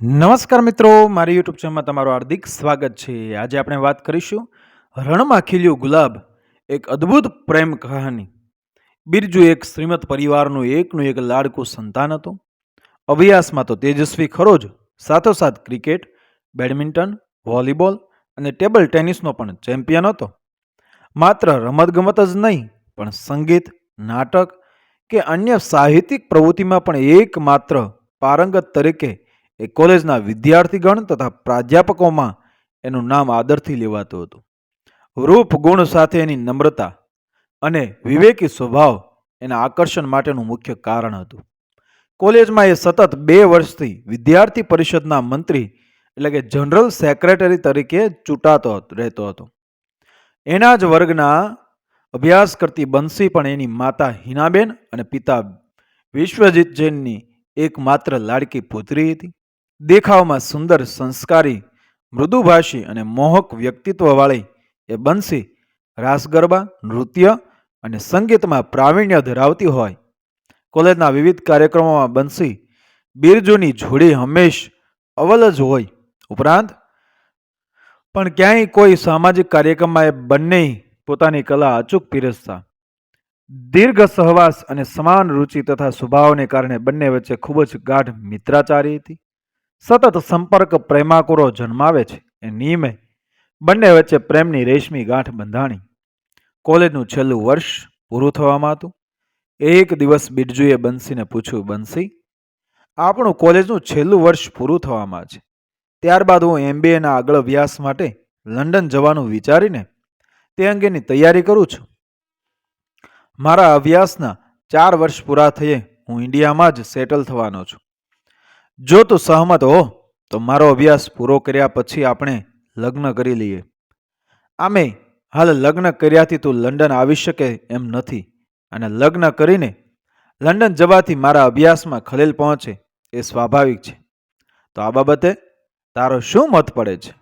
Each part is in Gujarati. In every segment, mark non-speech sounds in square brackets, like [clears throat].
નમસ્કાર મિત્રો, મારી યુટ્યુબ ચેનલમાં તમારું હાર્દિક સ્વાગત છે. આજે આપણે વાત કરીશું રણમાં ખીલ્યું ગુલાબ, એક અદ્ભુત પ્રેમ કહાની. બિરજુ એક શ્રીમત પરિવારનું એકનું એક લાડકું સંતાન હતું. અભ્યાસમાં તો તેજસ્વી ખરો જ સાથોસાથ ક્રિકેટ, બેડમિન્ટન, વોલીબોલ અને ટેબલ ટેનિસનો પણ ચેમ્પિયન હતો. માત્ર રમતગમત જ નહીં, પણ સંગીત, નાટક કે અન્ય સાહિત્યિક પ્રવૃત્તિમાં પણ એકમાત્ર પારંગત તરીકે એ કોલેજના વિદ્યાર્થીગણ તથા પ્રાધ્યાપકોમાં એનું નામ આદરથી લેવાતું હતું. રૂપ, ગુણ સાથે એની નમ્રતા અને વિવેકી સ્વભાવ એના આકર્ષણ માટેનું મુખ્ય કારણ હતું. કોલેજમાં એ સતત બે વર્ષથી વિદ્યાર્થી પરિષદના મંત્રી એટલે કે જનરલ સેક્રેટરી તરીકે ચૂંટાતો રહેતો હતો. એના જ વર્ગના અભ્યાસ કરતી બંસી પણ એની માતા હિનાબેન અને પિતા વિશ્વજીત જૈનની એકમાત્ર લાડકી પુત્રી હતી. દેખાવમાં સુંદર સંસ્કારી, મૃદુભાષી અને મોહક વ્યક્તિત્વવાળી એ બંસી રાસ ગરબા નૃત્ય અને સંગીતમાં પ્રાવીણ્ય ધરાવતી હોય. કોલેજના વિવિધ કાર્યક્રમોમાં બંસી બિરજુની જોડી હંમેશ અવલ જ હોય. ઉપરાંત, પણ ક્યાંય કોઈ સામાજિક કાર્યક્રમમાં એ બંને પોતાની કલા અચૂક પીરસતા. દીર્ઘ સહવાસ અને સમાન રુચિ તથા સ્વભાવને કારણે બંને વચ્ચે ખૂબ જ ગાઢ મિત્રાચારી હતી. સતત સંપર્ક પ્રેમાકુરો જન્માવે છે. એ નિયમે બંને વચ્ચે પ્રેમની રેશમી ગાંઠ બંધાણી. કોલેજનું છેલ્લું વર્ષ પૂરું થવામાં હતું. એક દિવસ બિરજુએ બંસીને પૂછ્યું, બંસી, આપણું કોલેજનું છેલ્લું વર્ષ પૂરું થવામાં છે. ત્યારબાદ હું એમબીએના આગળ અભ્યાસ માટે લંડન જવાનું વિચારીને તે અંગેની તૈયારી કરું છું. મારા અભ્યાસના ચાર વર્ષ પૂરા થયે હું ઇન્ડિયામાં જ સેટલ થવાનો છું. જો તું સહમત હો, તો મારો અભ્યાસ પૂરો કર્યા પછી આપણે લગ્ન કરી લઈએ. આમે હાલ લગ્ન કર્યાથી તું લંડન આવી શકે એમ નથી અને લગ્ન કરીને લંડન જવાથી મારા અભ્યાસમાં ખલેલ પહોંચે એ સ્વાભાવિક છે. તો આ બાબતે તારો શું મત પડે છે?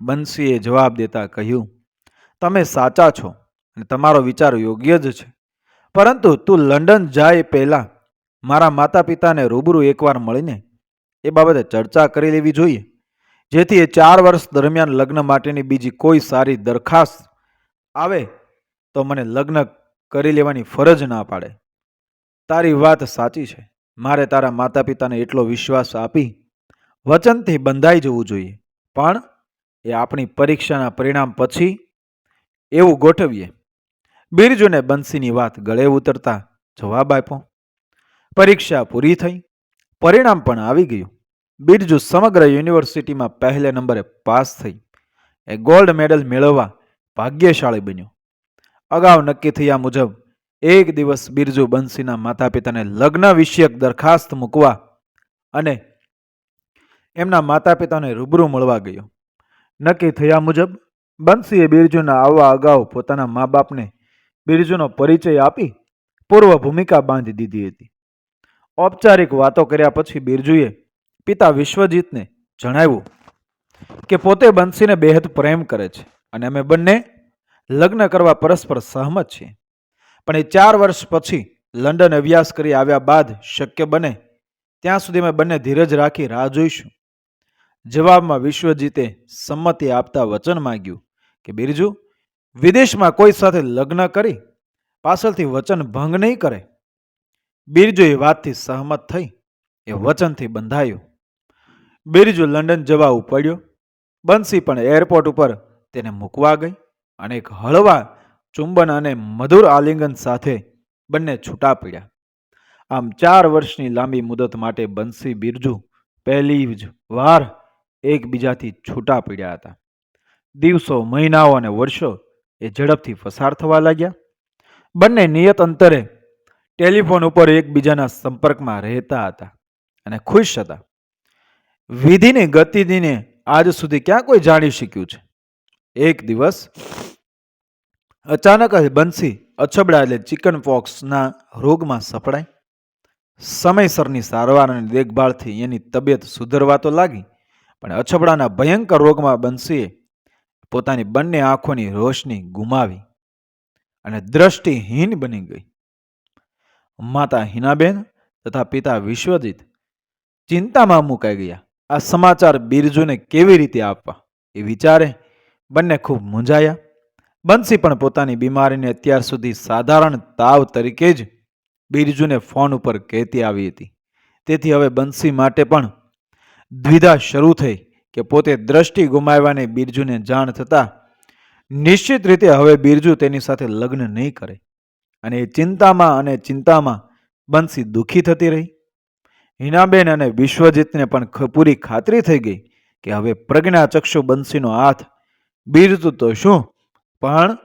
બંસીએ જવાબ દેતા કહ્યું, તમે સાચા છો અને તમારો વિચાર યોગ્ય જ છે. પરંતુ તું લંડન જાય પહેલાં મારા માતા પિતાને રૂબરૂ એકવાર મળીને એ બાબતે ચર્ચા કરી લેવી જોઈએ. જેથી એ ચાર વર્ષ દરમિયાન લગ્ન માટેની બીજી કોઈ સારી દરખાસ્ત આવે તો મને લગ્ન કરી લેવાની ફરજ ના પાડે. તારી વાત સાચી છે. મારે તારા માતા પિતાને એટલો વિશ્વાસ આપી વચનથી બંધાઈ જવું જોઈએ. પણ એ આપણી પરીક્ષાના પરિણામ પછી એવું ગોઠવીએ. બિરજુને બંસીની વાત ગળે ઉતરતા જવાબ આપ્યો. પરીક્ષા પૂરી થઈ. પરિણામ પણ આવી ગયું. બિરજુ સમગ્ર યુનિવર્સિટીમાં પહેલે નંબરે પાસ થઈ. એ ગોલ્ડ મેડલ મેળવવા ભાગ્યશાળી બન્યો. અગાઉ નક્કી થયા મુજબ એક દિવસ બિરજુ બંસીના માતા પિતાને લગ્ન વિષયક દરખાસ્ત મૂકવા અને એમના માતા પિતાને રૂબરૂ મળવા ગયો. નક્કી થયા મુજબ બંસીએ બિરજુના આવવા અગાઉ પોતાના મા બાપને બિરજુનો પરિચય આપી પૂર્વ ભૂમિકા બાંધી દીધી હતી. ઔપચારિક વાતો કર્યા પછી બિરજુએ પિતા વિશ્વજીતને જણાવ્યું કે પોતે બંસીને બેહદ પ્રેમ કરે છે અને અમે બંને લગ્ન કરવા પરસ્પર સહમત છીએ. પણ એ ચાર વર્ષ પછી લંડન અભ્યાસ કરી આવ્યા બાદ શક્ય બને ત્યાં સુધી અમે બંને ધીરજ રાખી રાહ જોઈશું. જવાબમાં વિશ્વજીતે સંમતિ આપતા વચન માંગ્યું કે બિરજુ, વિદેશમાં કોઈ સાથે લગ્ન કરી પાછળથી વચન ભંગ નહીં કરે. બિરજુ એ વાતથી સહમત થઈ, એ વચનથી બંધાયો. બિરજુ લંડન જવા ઉપડ્યો. બંસી પણ એરપોર્ટ ઉપર તેને મૂકવા ગઈ અને એક હળવા ચુંબન અને મધુર આલિંગન સાથે બંને છૂટા પડ્યા. આમ ચાર વર્ષની લાંબી મુદત માટે બંસી, બિરજુ પહેલી જ વાર એકબીજાથી છૂટા પડ્યા હતા. દિવસો, મહિનાઓ અને વર્ષો એ ઝડપથી પસાર થવા લાગ્યા. બંને નિયત અંતરે ટેલિફોન ઉપર એકબીજાના સંપર્કમાં રહેતા હતા અને ખુશ હતા. વિધિની, ગતિને આજ સુધી ક્યાં કોઈ જાણી શક્યું છે? એક દિવસ અચાનક જ બંસી અછબડા એટલે ચિકન પોક્સના રોગમાં સપડાઈ સમયસરની સારવાર અને દેખભાળથી એની તબિયત સુધરવા તો લાગી, પણ અછબડાના ભયંકર રોગમાં બંસીએ પોતાની બંને આંખોની રોશની ગુમાવી અને દ્રષ્ટિહીન બની ગઈ. માતા હિનાબેન તથા પિતા વિશ્વજીત ચિંતામાં મુકાઈ ગયા. આ સમાચાર બિરજુને કેવી રીતે આપવા? એ વિચારે, બંને ખૂબ મૂંઝાયા. બંસી પણ પોતાની બીમારીને અત્યાર સુધી સાધારણ તાવ તરીકે જ બિરજુને ફોન ઉપર કહેતી આવી હતી. તેથી હવે બંસી માટે પણ દ્વિધા શરૂ થઈ કે પોતે દ્રષ્ટિ ગુમાવવાની બિરજુને જાણ થતાં નિશ્ચિત રીતે હવે બિરજુ તેની સાથે લગ્ન નહીં કરે. અને એ ચિંતામાં અને ચિંતામાં બંસી દુઃખી થતી રહી. હિનાબેન અને વિશ્વજીતને પણ પૂરી ખાતરી થઈ ગઈ કે હવે પ્રજ્ઞાચક્ષુ બંસીનો હાથ બીરતું તો શું? પણ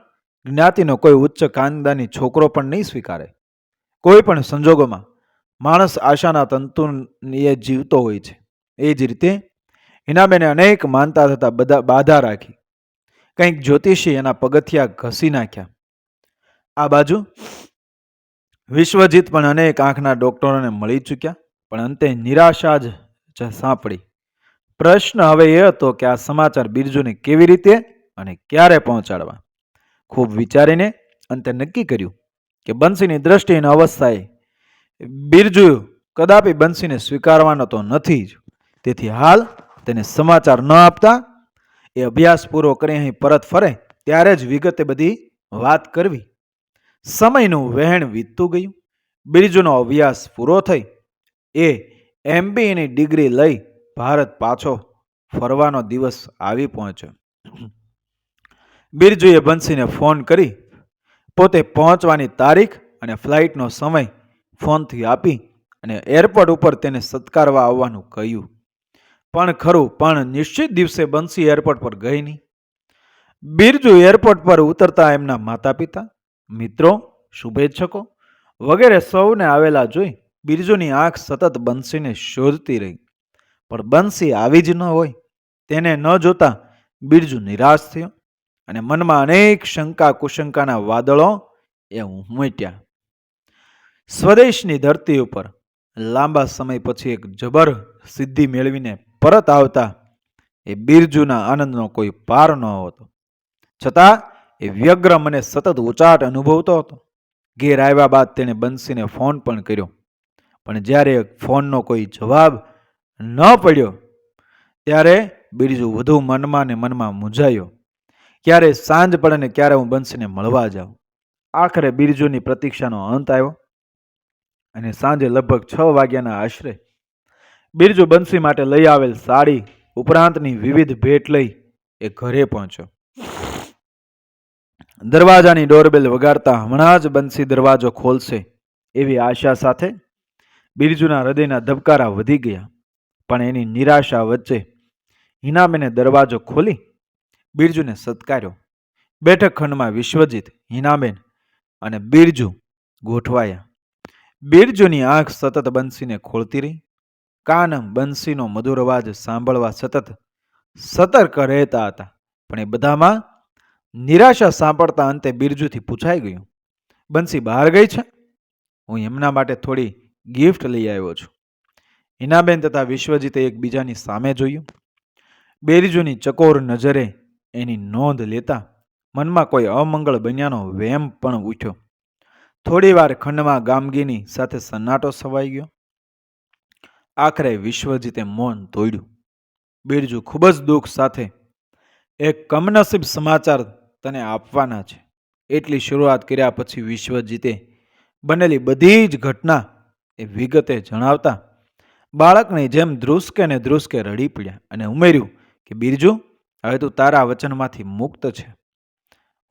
જ્ઞાતિનો કોઈ ઉચ્ચ કાનદાની છોકરો પણ નહીં સ્વીકારે. કોઈ પણ સંજોગોમાં માણસ આશાના તંતુએ જીવતો હોય છે. એ જ રીતે હિનાબેને અનેક માનતા થતા બધા બાધા રાખી. કંઈક જ્યોતિષી એના પગથિયા ઘસી નાખ્યા. આ બાજુ વિશ્વજીત પણ અનેક આંખના ડોક્ટરોને મળી ચૂક્યા. પણ અંતે નિરાશા જ સાંપડી. પ્રશ્ન હવે એ હતો કે આ સમાચાર બિરજુને કેવી રીતે અને ક્યારે પહોંચાડવા? ખૂબ વિચારીને અંતે નક્કી કર્યું કે બંસીની દ્રષ્ટિ અવસ્થાએ બિરજુ કદાપી બંસીને સ્વીકારવાનો તો નથી જ. તેથી હાલ તેને સમાચાર ન આપતા એ અભ્યાસ પૂરો કરી અહીં પરત ફરે ત્યારે જ વિગતે બધી વાત કરવી. સમયનું વહેણ વીતતું ગયું. બિરજુનો અભ્યાસ પૂરો થઈ એ એમબીની ડિગ્રી લઈ ભારત પાછો ફરવાનો દિવસ આવી પહોંચ્યો. બિરજુએ બંસીને ફોન કરી, પોતે પહોંચવાની તારીખ અને ફ્લાઇટનો સમય ફોનથી આપી અને એરપોર્ટ ઉપર તેને સત્કારવા આવવાનું કહ્યું. પણ ખરું, પણ નિશ્ચિત દિવસે બંસી એરપોર્ટ પર ગઈ નહીં. બિરજુ એરપોર્ટ પર ઉતરતા એમના માતા પિતા મિત્રો, શુભેચ્છકો વગેરે સૌને આવેલા જોઈ બિરજુની આંખ સતત બંસીને શોધતી રહી. પણ બંસી આવી જ ન હોય, તેને ન જોતા બિરજુ નિરાશ થયો અને મનમાં અનેક શંકા કુશંકાના વાદળો એ ઉમટ્યા. સ્વદેશની ધરતી ઉપર લાંબા સમય પછી એક જબર સિદ્ધિ મેળવીને પરત આવતા એ બિરજુના આનંદનો કોઈ પાર ન હતો. છતાં એ વ્યગ્ર મને સતત ઉચાટ અનુભવતો હતો. ઘેર આવ્યા બાદ તેણે બંસીને ફોન પણ કર્યો. પણ જ્યારે ફોનનો કોઈ જવાબ ન પડ્યો, ત્યારે બિરજુ વધુ મનમાં ને મનમાં મૂંઝાયો. ક્યારે સાંજ પડે ને ક્યારે હું બંસીને મળવા જાઉં. આખરે બિરજુની પ્રતીક્ષાનો અંત આવ્યો. અને સાંજે લગભગ છ વાગ્યાના આશરે બિરજુ બંસી માટે લઈ આવેલ સાડી ઉપરાંતની વિવિધ ભેટ લઈ એ ઘરે પહોંચ્યો. દરવાજાની ડોરબેલ વગાડતા હમણાં જ બંસી દરવાજો ખોલશે એવી આશા સાથે બિરજુના હૃદયના ધબકારા વધી ગયા, પણ એની નિરાશા વચ્ચે હિનાબેને દરવાજો ખોલી બિરજુને સત્કાર્યો. બેઠક ખંડમાં વિશ્વજીત, હિનાબેન અને બિરજુ ગોઠવાયા. બિરજુની આંખ સતત બંસીને ખોલતી રહી. કાન બંસીનો મધુર અવાજ સાંભળવા સતત સતર્ક રહેતા હતા, પણ એ બધામાં નિરાશા સાંભળતા અંતે બિરજુથી પૂછાઈ ગયું, બંસી બહાર ગઈ છે? હું એમના માટે થોડી ગિફ્ટ લઈ આવ્યો છું. હિનાબેન તથા વિશ્વજીતે એકબીજાની સામે જોયું. બિરજુની ચકોર નજરે એની નોંધ લેતા મનમાં કોઈ અમંગળ બન્યાનો વહેમ પણ ઉઠ્યો. થોડીવાર ખંડમાં ગામગીની સાથે સન્નાટો સવાઈ ગયો. આખરે વિશ્વજીતે મૌન તોડ્યું. બિરજુ ખૂબ જ દુઃખ સાથે એક કમનસીબ સમાચાર તને આપવાના છે. એટલી શરૂઆત કર્યા પછી વિશ્વજીતે બનેલી બધી જ ઘટના એ વિગતે જણાવતા બાળકની જેમ ધ્રુસકે ને ધ્રુસકે રડી પડ્યા અને ઉમેર્યું કે, બિરજુ, હવે તું તારા વચનમાંથી મુક્ત છે.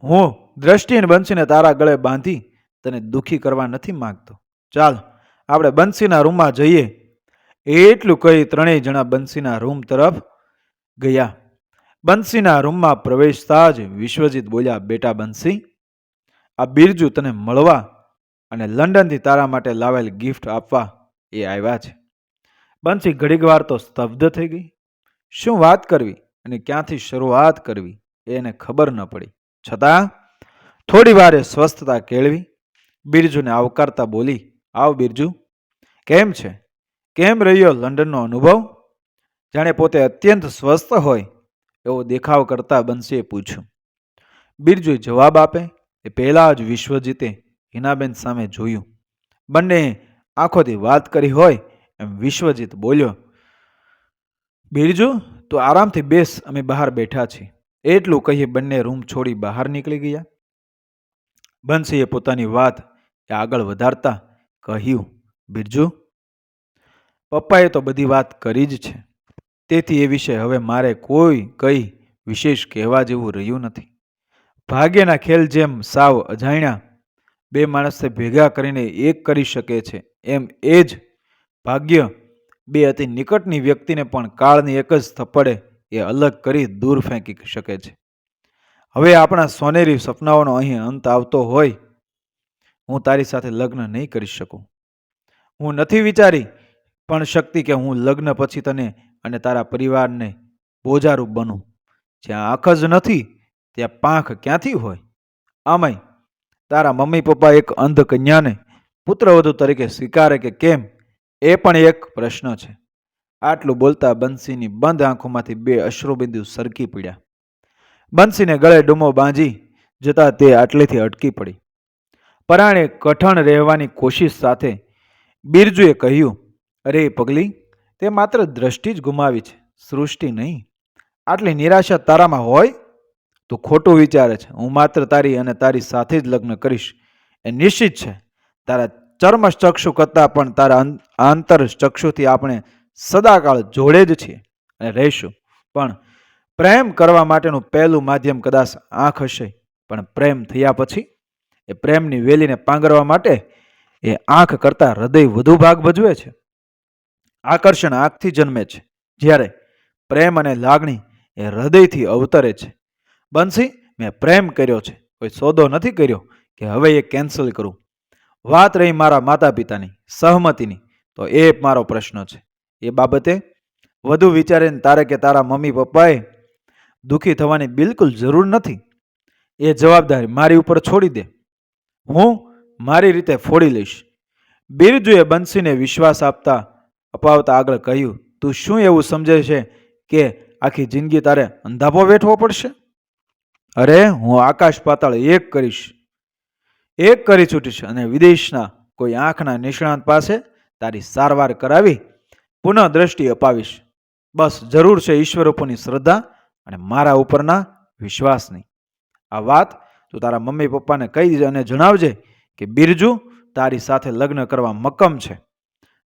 હું દ્રષ્ટિને બંસીને તારા ગળે બાંધી તને દુઃખી કરવા નથી માંગતો. ચાલ, આપણે બંસીના રૂમમાં જઈએ. એટલું કહી ત્રણેય જણા બંસીના રૂમ તરફ ગયા. બંસીના રૂમમાં પ્રવેશતા જ વિશ્વજીત બોલ્યા, બેટા બંસી, આ બિરજુ તને મળવા અને લંડનથી તારા માટે લાવેલ ગિફ્ટ આપવા એ આવ્યા છે. બંસી ઘડીક વાર તો સ્તબ્ધ થઈ ગઈ. શું વાત કરવી અને ક્યાંથી શરૂઆત કરવી એ એને ખબર ન પડી. છતાં થોડી વારે સ્વસ્થતા કેળવી. બિરજુને આવકારતા બોલી, આવ બિરજુ, કેમ છે? કેમ રહ્યો લંડનનો અનુભવ? જાણે પોતે અત્યંત સ્વસ્થ હોય. એવો દેખાવ કરતા બંસીએ પૂછ્યું. બિરજુએ જવાબ આપે, એ પહેલાં જ વિશ્વજીતે હિનાબેન સામે જોયું. બંને આંખોથી વાત કરી હોય એમ વિશ્વજીત બોલ્યો, બિરજુ, તું આરામથી બેસ, અમે બહાર બેઠા છીએ. એટલું કહી બંને રૂમ છોડી બહાર નીકળી ગયા. બંસીએ પોતાની વાત એ આગળ વધારતા કહ્યું, બિરજુ, પપ્પાએ તો બધી વાત કરી જ છે. તેથી એ વિશે હવે મારે કોઈ કંઈ વિશેષ કહેવા જેવું રહ્યું નથી. ભાગ્યના ખેલ જેમ સાવ અજાણ્યા બે માણસને ભેગા કરીને એક કરી શકે છે. એમ એ જ ભાગ્ય બે અતિ નિકટની વ્યક્તિને પણ કાળની એક જ થપ્પડે એ અલગ કરી દૂર ફેંકી શકે છે. હવે આપણા સોનેરી સપનાઓનો અહીં અંત આવતો હોય, હું તારી સાથે લગ્ન નહીં કરી શકું. હું નથી વિચારી પણ શક્તિ કે હું લગ્ન પછી તને અને તારા પરિવારને બોજારૂપ બનું. જ્યાં આંખ જ નથી, ત્યાં પાંખ ક્યાંથી હોય? આમાંય તારા મમ્મી પપ્પા એક અંધ કન્યાને પુત્રવધુ તરીકે સ્વીકારે કે કેમ, એ પણ એક પ્રશ્ન છે. આટલું બોલતા બંસીની બંધ આંખોમાંથી બે અશ્રુબિંદુ સરકી પડ્યા. બંસીને ગળે ડૂમો બાંધી જતા તે આટલેથી અટકી પડી. પરાણે કઠણ રહેવાની કોશિશ સાથે બિરજુએ કહ્યું, અરે પગલી, તે માત્ર દ્રષ્ટિ જ ગુમાવી છે, સૃષ્ટિ નહીં. આટલી નિરાશા તારામાં હોય તું ખોટું વિચારે છે. હું માત્ર તારી અને તારી સાથે જ લગ્ન કરીશ. એ નિશ્ચિત છે. તારા ચર્મ ચક્ષુ કરતાં પણ તારા આંતર ચક્ષુથી આપણે સદાકાળ જોડે જ છીએ અને રહીશું. પણ પ્રેમ કરવા માટેનું પહેલું માધ્યમ કદાચ આંખ હશે, પણ પ્રેમ થયા પછી એ પ્રેમની વેલીને પાંગરવા માટે એ આંખ કરતાં હૃદય વધુ ભાગ ભજવે છે. આકર્ષણ આંખથી જન્મે છે. જ્યારે પ્રેમ અને લાગણી એ હૃદયથી અવતરે છે. બંસી મેં પ્રેમ કર્યો છે. કોઈ સોદો નથી કર્યો કે હવે એ કેન્સલ કરું. વાત રહી મારા માતા પિતાની સહમતિની. તો એ મારો પ્રશ્ન છે. એ બાબતે વધુ વિચારીને તારે કે તારા મમ્મી પપ્પાએ દુઃખી થવાની બિલકુલ જરૂર નથી. એ જવાબદારી મારી ઉપર છોડી દે. હું મારી રીતે ફોડી લઈશ. બિરજુએ બંસીને વિશ્વાસ આપતા અપાવતા આગળ કહ્યું, તું શું એવું સમજે છે કે આખી જિંદગી તારે અંધાપો વેઠવો પડશે? અરે, હું આકાશ પાતાળ એક કરીશ. એક કરી છૂટીશ અને વિદેશના કોઈ આંખના નિષ્ણાંત પાસે તારી સારવાર કરાવી, પુનઃ દ્રષ્ટિ અપાવીશ. બસ, જરૂર છે ઈશ્વર ઉપરની શ્રદ્ધા અને મારા ઉપરના વિશ્વાસની. આ વાત તું તારા મમ્મી પપ્પાને કહી અને જણાવજે કે બિરજુ તારી સાથે લગ્ન કરવા મક્કમ છે.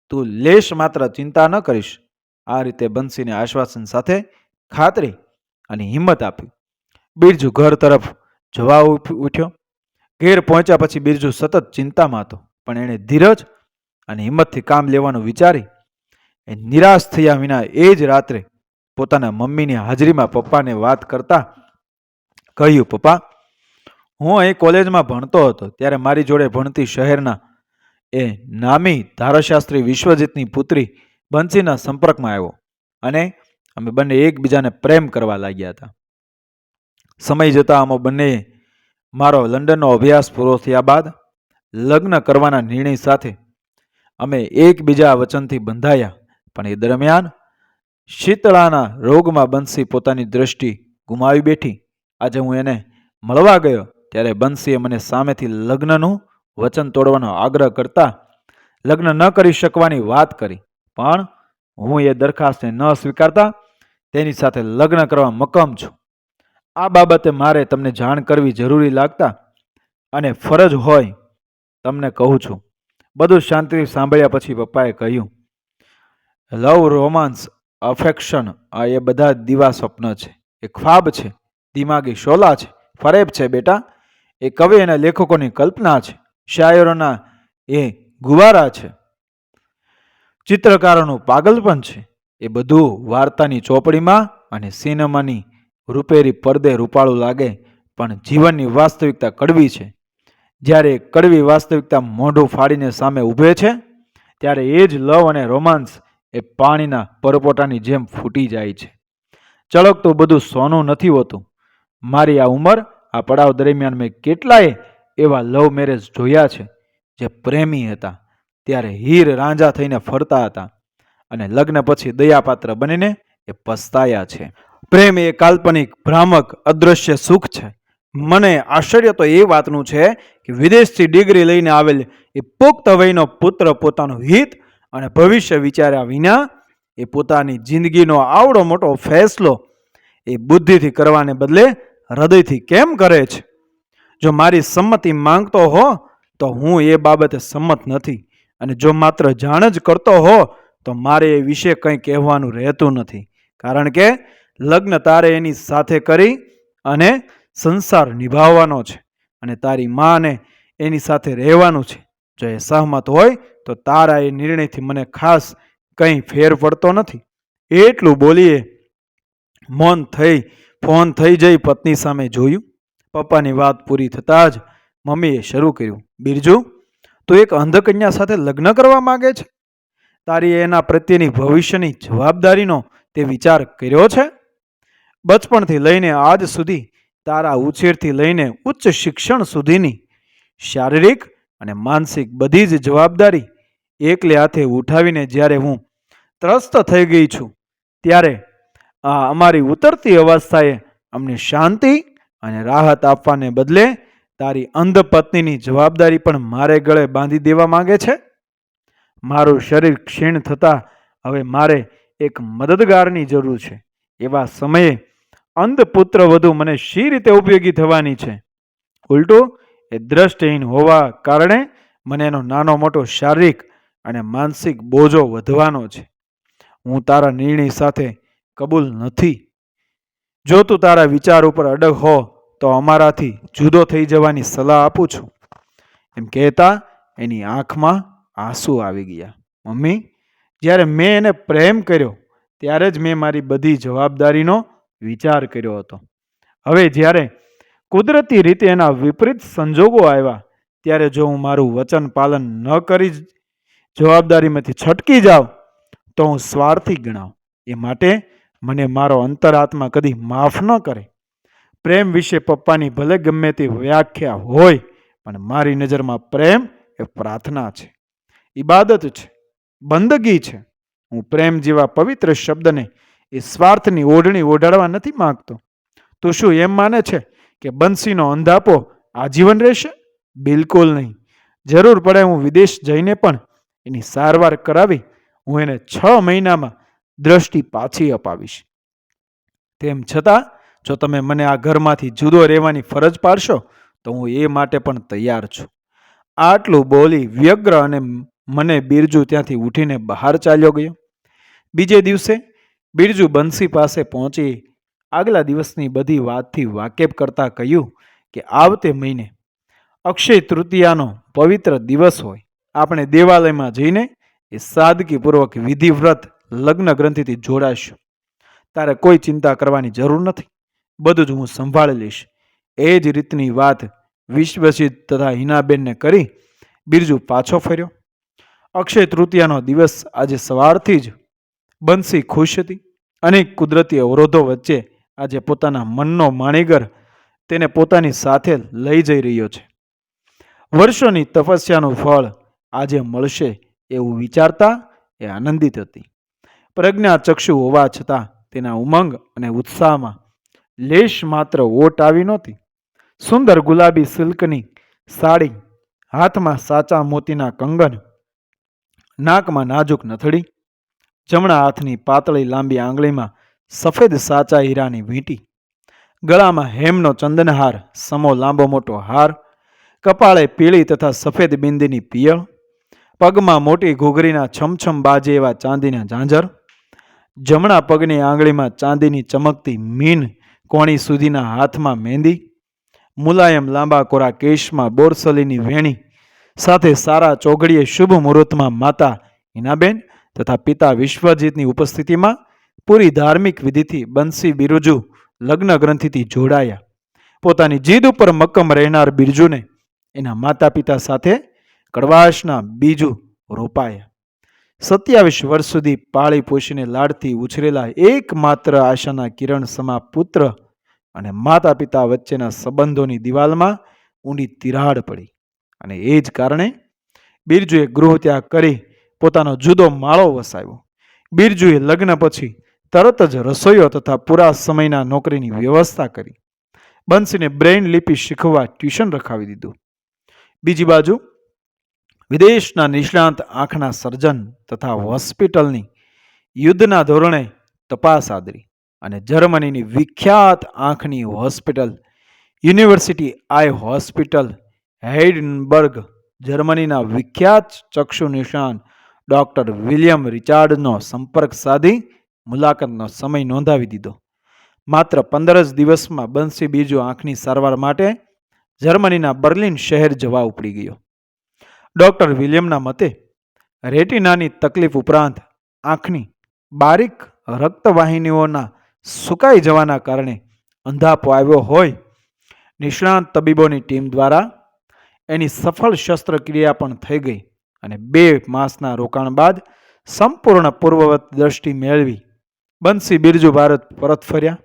તું લેશ માત્ર ચિંતા ન કરીશ. આ રીતે બંસીને આશ્વાસન સાથે ખાતરી અને હિંમત આપી. બિરજુ ઘર તરફ જવા ઉઠ્યો. ઘેર પહોંચ્યા પછી બિરજુ સતત ચિંતામાં હતો, પણ એણે ધીરજ અને હિંમતથી કામ લેવાનું વિચારી. એ નિરાશ થયા વિના એ જ રાત્રે પોતાના મમ્મીની હાજરીમાં પપ્પાને વાત કરતા કહ્યું, પપ્પા, હું અહીં કોલેજમાં ભણતો હતો, ત્યારે મારી જોડે ભણતી શહેરના એ નામી ધારાશાસ્ત્રી વિશ્વજીતની પુત્રી બંસીના સંપર્કમાં આવ્યો અને અમે બંને એકબીજાને પ્રેમ કરવા લાગ્યા હતા. સમય જતાં અમે બંને મારો લંડનનો અભ્યાસ પૂરો થયા બાદ લગ્ન કરવાના નિર્ણય સાથે અમે એકબીજા વચનથી બંધાયા. પણ એ દરમિયાન શીતળાના રોગમાં બંસી પોતાની દ્રષ્ટિ ગુમાવી બેઠી. આજે હું એને મળવા ગયો ત્યારે બંસીએ મને સામેથી લગ્નનું વચન તોડવાનો આગ્રહ કરતા લગ્ન ન કરી શકવાની વાત કરી. પણ હું એ દરખાસ્તને ન સ્વીકારતા તેની સાથે લગ્ન કરવા મક્કમ છું. આ બાબતે મારે તમને જાણ કરવી જરૂરી લાગતા અને ફરજ હોય તમને કહું છું. બધું શાંતિથી સાંભળ્યા પછી પપ્પાએ કહ્યું, લવ, રોમાન્સ અફેક્શન આ એ બધા દીવા સ્વપ્ન છે. એ ખ્વાબ છે, દિમાગી શોલા છે, ફરેબ છે બેટા. એ કવિ અને લેખકોની કલ્પના છે. શાયરોના એ ગુવારા છે. ચિત્રકારોનું પાગલપણ છે. એ બધું વાર્તાની ચોપડીમાં અને સિનેમાની રૂપેરી પડદે રૂપાળું લાગે, પણ જીવનની વાસ્તવિકતા કડવી છે. જ્યારે કડવી વાસ્તવિકતા મોઢું ફાડીને સામે ઊભે છે, ત્યારે એ જ લવ અને રોમાન્સ એ પાણીના પરપોટાની જેમ ફૂટી જાય છે. ચળકતું બધું સોનું નથી હોતું. મારી આ ઉંમર, આ પડાવ દરમિયાન મેં કેટલાય એવા લવ મેરેજ જોયા છે, જે પ્રેમી હતા. ત્યારે હીર રાંઝા થઈને ફરતા હતા અને લગ્ન પછી દયાપાત્ર બનીને એ પસ્તાયા છે. પ્રેમ એ કાલ્પનિક, ભ્રામક અદૃશ્ય સુખ છે. મને આશ્ચર્ય તો એ વાતનું છે કે વિદેશથી ડિગ્રી લઈને આવેલ એ પુખ્ત વયનો પુત્ર પોતાનું હિત અને ભવિષ્ય વિચાર્યા વિના એ પોતાની જિંદગીનો આવડો મોટો ફેસલો એ બુદ્ધિથી કરવાને બદલે હૃદયથી કેમ કરે છે? જો મારી સંમતિ માંગતો હો, તો હું એ બાબતે સંમત નથી. અને જો માત્ર જાણ જ કરતો હો, તો મારે એ વિશે કંઈ કહેવાનું રહેતું નથી. કારણ કે લગ્ન તારે એની સાથે કરી અને સંસાર નિભાવવાનો છે અને તારી માને એની સાથે રહેવાનું છે. જો એ સહમત હોય, તો તારા એ નિર્ણયથી મને ખાસ કંઈ ફેર પડતો નથી. એટલું બોલીએ મૌન થઈ, ફોન થઈ જઈ પત્ની સામે જોયું. પપ્પાની વાત પૂરી થતાં જ મમ્મીએ શરૂ કર્યું. બિરજુ, તું એક અંધકન્યા સાથે લગ્ન કરવા માગે છે? તારી એના પ્રત્યેની ભવિષ્યની જવાબદારીનો તે વિચાર કર્યો છે? બચપણથી લઈને આજ સુધી તારા ઉછેરથી લઈને ઉચ્ચ શિક્ષણ સુધીની શારીરિક અને માનસિક બધી જ જવાબદારી એકલે હાથે ઉઠાવીને જ્યારે હું ત્રસ્ત થઈ ગઈ છું, ત્યારે આ અમારી ઉતરતી અવસ્થાએ અમને શાંતિ અને રાહત આપવાને બદલે તારી અંધ પત્નીની જવાબદારી પણ મારે ગળે બાંધી દેવા માંગે છે? મારું શરીર ક્ષીણ થતાં હવે મારે એક મદદગારની જરૂર છે. એવા સમયે અંધ પુત્ર વધુ મને શી રીતે ઉપયોગી થવાની છે? ઉલટું, એ દ્રષ્ટિહીન હોવા કારણે મને એનો નાનો મોટો શારીરિક અને માનસિક બોજો વધવાનો છે. હું તારા નિર્ણય સાથે કબૂલ નથી. જો તું તારા વિચાર ઉપર અડગ હો, તો અમારાથી જુદો થઈ જવાની સલાહ આપું છું. એમ કહેતા એની આંખમાં આંસુ આવી ગયા. મમ્મી, જ્યારે મેં એને પ્રેમ કર્યો, ત્યારે જ મેં મારી બધી જવાબદારીનો વિચાર કર્યો હતો. હવે જ્યારે કુદરતી રીતે એના વિપરીત સંજોગો આવ્યા, ત્યારે જો હું મારું વચન પાલન ન કરી જવાબદારીમાંથી છટકી જાઉં, તો હું સ્વાર્થી ગણાવ એ માટે મને મારો અંતરાત્મા કદી માફ ન કરે. પ્રેમ વિશે પપ્પાની ભલે ગમે તે વ્યાખ્યા હોય, પણ મારી નજરમાં પ્રેમ એ પ્રાર્થના છે. ઈબાદત છે. બંદગી છે. હું પ્રેમ જેવા પવિત્ર શબ્દને એ સ્વાર્થની ઓઢણી ઓઢાડવા નથી માંગતો. તો શું એમ માને છે કે બંસીનો અંધાપો આજીવન રહેશે? બિલકુલ નહીં. જરૂર પડે હું વિદેશ જઈને પણ એની સારવાર કરાવી હું એને છ મહિનામાં દ્રષ્ટિ પાછી અપાવીશ. તેમ છતાં, જો તમે મને આ ઘરમાંથી જુદો રહેવાની ફરજ પાડશો, તો હું એ માટે પણ તૈયાર છું. આટલું બોલી વ્યગ્ર અને મને બિરજુ ત્યાંથી ઉઠીને બહાર ચાલ્યો ગયો. બીજે દિવસે બિરજુ બંસી પાસે પહોંચી આગલા દિવસની બધી વાતથી વાકેફ કરતા કહ્યું કે આવતે મહિને અક્ષય તૃતીયાનો પવિત્ર દિવસ હોય. આપણે દેવાલયમાં જઈને એ સાદગીપૂર્વક વિધિવ્રત લગ્ન ગ્રંથિથી જોડાશું. તારે કોઈ ચિંતા કરવાની જરૂર નથી. બધું જ હું સંભાળી લઈશ. એ જ રીતની વાત વિશ્વસિદ્ધ તથા હિનાબેનને કરી બિરજુ પાછો ફર્યો. અક્ષય તૃતીયાનો દિવસ આજે સવારથી જ બંસી ખુશ હતી. અનેક કુદરતી અવરોધો વચ્ચે આજે પોતાના મનનો માણીગર તેને પોતાની સાથે લઈ જઈ રહ્યો છે. વર્ષોની તપસ્યાનું ફળ આજે મળશે એવું વિચારતા એ આનંદિત હતી. પ્રજ્ઞા ચક્ષુ હોવા છતાં તેના ઉમંગ અને ઉત્સાહમાં લેશ માત્ર ઓટ આવી નહોતી. સુંદર ગુલાબી સિલ્કની સાડી, હાથમાં સાચા મોતીના કંગન, નાકમાં નાજુક નથડી જમણા હાથની પાતળી લાંબી આંગળીમાં સફેદ સાચા હીરાની વીંટી, ગળામાં હેમનો ચંદનહાર, સમો લાંબો મોટો હાર, કપાળે પીળી તથા સફેદ બિંદીની પિયળ, પગમાં મોટી ઘૂઘરીના છમછમ બાજે એવા ચાંદીના ઝાંઝર, જમણા પગની આંગળીમાં ચાંદીની ચમકતી મીન કોણી સુધીના હાથમાં મહેંદી, મુલાયમ લાંબા કોરા કેશમાં બોરસલીની વેણી, સાથે સારા ચોઘડીએ શુભ મુહૂર્તમાં માતા હિનાબેન તથા પિતા વિશ્વજીતની ઉપસ્થિતિમાં પૂરી ધાર્મિક વિધિથી બંસી બિરજુ લગ્ન ગ્રંથિથી જોડાયા. પોતાની જીદ ઉપર મક્કમ રહેનાર બિરજુને એના માતા પિતા સાથે કડવાશના બીજું રોપાયા. સત્યાવીસ વર્ષ સુધી પાળી પોષીને લાડથી ઉછરેલા એકમાત્ર આશાના કિરણ સમા પુત્ર અને માતા પિતા વચ્ચેના સંબંધોની દિવાલમાં ઊંડી તિરાડ પડી અને એ જ કારણે બિરજુએ ગૃહ ત્યાગ કરી પોતાનો જુદો માળો વસાવ્યો. બિરજુએ લગ્ન પછી તરત જ રસોઈયો તથા પૂરા સમયના નોકરીની વ્યવસ્થા કરી. બંસીને બ્રેઇન લિપિ શીખવા ટ્યુશન રખાવી દીધું. બીજી બાજુ, વિદેશના નિષ્ણાંત આંખના સર્જન તથા હોસ્પિટલની યુદ્ધના ધોરણે તપાસ આદરી અને જર્મનીની વિખ્યાત આંખની hospital, university eye hospital, Heidelberg, જર્મનીના વિખ્યાત ચક્ષુ નિષ્ણાત ડોક્ટર વિલિયમ રિચાર્ડનો સંપર્ક સાધી મુલાકાતનો સમય નોંધાવી દીધો. માત્ર પંદર જ દિવસમાં બંસી બીજો આંખની સારવાર માટે જર્મનીના બર્લિન શહેર જવા ઉપડી ગયો. ડૉક્ટર વિલિયમના મતે, રેટિનાની તકલીફ ઉપરાંત આંખની બારીક રક્તવાહિનીઓના સુકાઈ જવાના કારણે અંધાપો આવ્યો હોય, નિષ્ણાંત તબીબોની ટીમ દ્વારા એની સફળ શસ્ત્રક્રિયા પણ થઈ ગઈ. અને બે માસના રોકાણ બાદ સંપૂર્ણ પૂર્વવત દ્રષ્ટિ મેળવી બંસી બિરજુ ભારત પરત ફર્યા.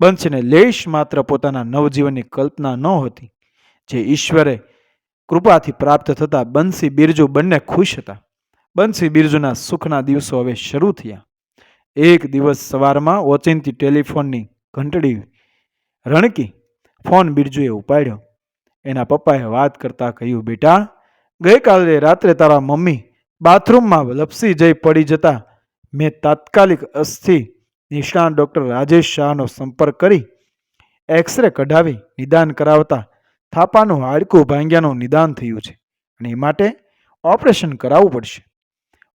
બંસીને લેશ માત્ર પોતાના નવજીવનની કલ્પના નહોતી જે ઈશ્વરે કૃપાથી પ્રાપ્ત થતા બંસી બિરજુ બંને ખુશ હતા. બંસી બિરજુના સુખના દિવસો હવે શરૂ થયા. એક દિવસ સવારમાં ઓચિંતી ટેલિફોનની ઘંટડી રણકી ફોન બિરજુએ ઉપાડ્યો. એના પપ્પાએ વાત કરતા કહ્યું, બેટા ગઈકાલે રાત્રે તારા મમ્મી બાથરૂમમાં લપસી જઈ પડી જતા મેં તાત્કાલિક અસ્થિ નિષ્ણાત ડૉક્ટર રાજેશ શાહનો સંપર્ક કરી એક્સરે કઢાવી નિદાન કરાવતા થાપાનું હાડકું ભાંગ્યાનું નિદાન થયું છે અને એ માટે ઓપરેશન કરાવવું પડશે.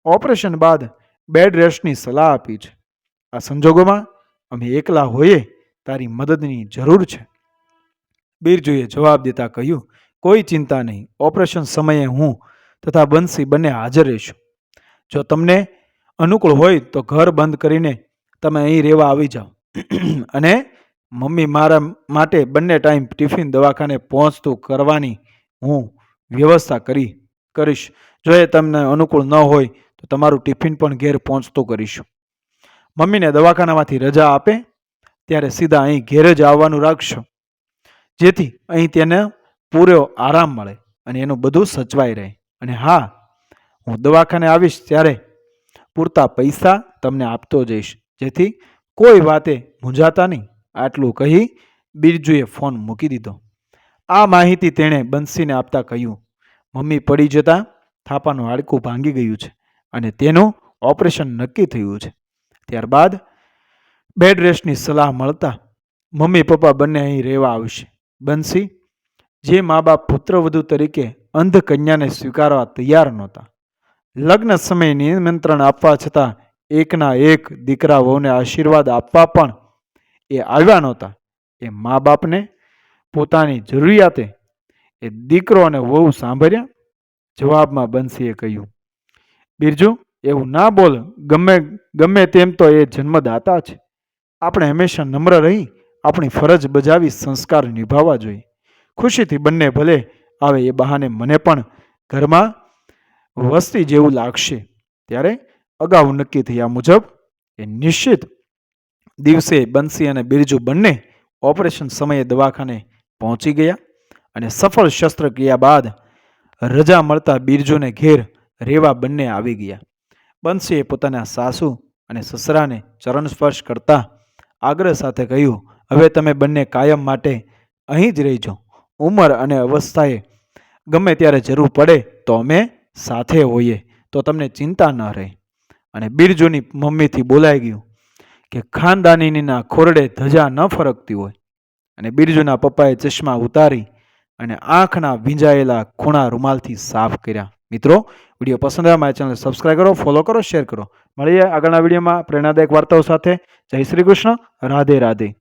ઓપરેશન બાદ બેડ રેસ્ટની સલાહ આપી છે. આ સંજોગોમાં અમે એકલા હોઈએ તારી મદદની જરૂર છે. બિરજુએ જવાબ દેતા કહ્યું કોઈ ચિંતા નહીં. ઓપરેશન સમયે હું તથા બંસી બંને હાજર રહીશું. જો તમને અનુકૂળ હોય તો ઘર બંધ કરીને તમે અહીં રહેવા આવી જાઓ. [clears throat] અને મમ્મી મારા માટે બંને ટાઈમ ટિફિન દવાખાને પહોંચતું કરવાની હું વ્યવસ્થા કરી, કરીશ. જો એ તમને અનુકૂળ ન હોય તો તમારું ટિફિન પણ ઘેર પહોંચતું કરીશું. મમ્મીને દવાખાનામાંથી રજા આપે, ત્યારે સીધા અહીં ઘેર જ આવવાનું રાખશો. જેથી અહીં તેને પૂરો આરામ મળે અને એનું બધું સચવાઈ રહે. અને હા, હું દવાખાને આવીશ ત્યારે પૂરતા પૈસા તમને આપતો જઈશ. જેથી કોઈ વાતે મૂંઝાતા નહીં. આટલું કહી બિરજુએ ફોન મૂકી દીધો. આ માહિતી તેણે બંસીને આપતા કહ્યું, મમ્મી પડી જતાં થાપાનું હાડકું ભાંગી ગયું છે અને તેનું ઓપરેશન નક્કી થયું છે. ત્યારબાદ બેડ રેસ્ટની સલાહ મળતા મમ્મી પપ્પા બંને અહીં રહેવા આવશે. બંસી જે મા બાપ પુત્રવધુ તરીકે અંધ કન્યાને સ્વીકારવા તૈયાર નહોતા. લગ્ન સમયે નિમંત્રણ આપવા છતાં એકના એક દીકરા વહુને આશીર્વાદ આપવા પણ એ આવ્યા નહોતા. એ મા બાપને પોતાની જરૂરિયાતે એ દીકરો અને વહુ સાંભળ્યા. જવાબમાં બંસીએ કહ્યું, બિરજુ, એવું ના બોલ. ગમે ગમે તેમ તો એ જન્મદાતા છે. આપણે હંમેશા નમ્ર રહી, આપણી ફરજ બજાવી સંસ્કાર નિભાવવા જોઈએ. ખુશીથી બંને ભલે આવે એ બહાને મને પણ ઘરમાં વસ્તી જેવું લાગશે. ત્યારે અગાઉ નક્કી થયા મુજબ એ નિશ્ચિત દિવસે બંસી અને બિરજુ બંને ઓપરેશન સમયે દવાખાને પહોંચી ગયા અને સફળ શસ્ત્રક્રિયા બાદ રજા મળતા બિરજુને ઘેર રેવા બંને આવી ગયા. બંસીએ પોતાના સાસુ અને સસરાને ચરણ સ્પર્શ કરતા આગ્રહ સાથે કહ્યું, હવે તમે બંને કાયમ માટે અહીં જ રહીજો. ઉંમર અને અવસ્થાએ ગમે ત્યારે જરૂર પડે તો અમે સાથે હોઈએ, તો તમને ચિંતા ન રહે. અને બિરજુની મમ્મીથી બોલાઈ ગયું કે ખાનદાનીના ખોરડે ધજા ન ફરકતી હોય. અને બિરજુના પપ્પાએ ચશ્મા ઉતારી અને આંખના ભીંજાયેલા ખૂણા રૂમાલથી સાફ કર્યા. મિત્રો, વીડિયો પસંદ આવે મારી ચેનલ સબસ્ક્રાઈબ કરો, ફોલો કરો, શેર કરો. મળીએ આગળના વિડીયોમાં પ્રેરણાદાયક વાર્તાઓ સાથે. જય શ્રી કૃષ્ણ. રાધે રાધે.